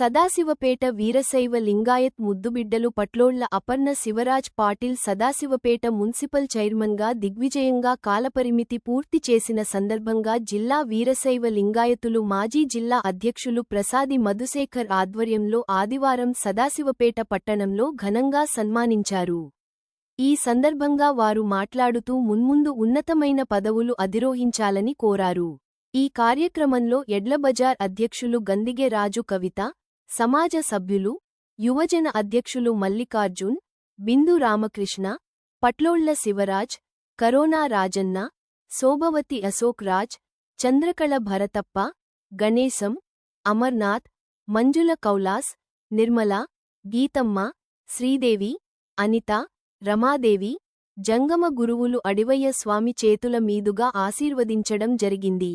సదాశివపేట వీరశైవ లింగాయత్ ముద్దుబిడ్డలు పట్లోళ్ళ అపర్ణ శివరాజ్ పాటిల్ సదాశివపేట మున్సిపల్ చైర్మన్గా దిగ్విజయంగా కాలపరిమితి పూర్తి చేసిన సందర్భంగా జిల్లా వీరశైవ లింగాయతులు మాజీ జిల్లా అధ్యక్షులు ప్రసాది మధుశేఖర్ ఆధ్వర్యంలో ఆదివారం సదాశివపేట పట్టణంలో ఘనంగా సన్మానించారు. ఈ సందర్భంగా వారు మాట్లాడుతూ మున్ముందు ఉన్నతమైన పదవులు అధిరోహించాలని కోరారు. ఈ కార్యక్రమంలో ఎడ్లబజార్ అధ్యక్షులు గందిగే రాజు కవిత సమాజ సభ్యులు యువజన అధ్యక్షులు మల్లికార్జున్ బిందు రామకృష్ణ పట్లోళ్ళ శివరాజ్ కరోనా రాజన్న శోభవతి అశోక్ రాజ్ చంద్రకళ భరతప్ప గణేశం అమర్నాథ్ మంజుల కౌలాస్ నిర్మల గీతమ్మ శ్రీదేవి అనిత రమాదేవి జంగమ గురువులు అడివయ్య స్వామి చేతుల మీదుగా ఆశీర్వదించడం జరిగింది.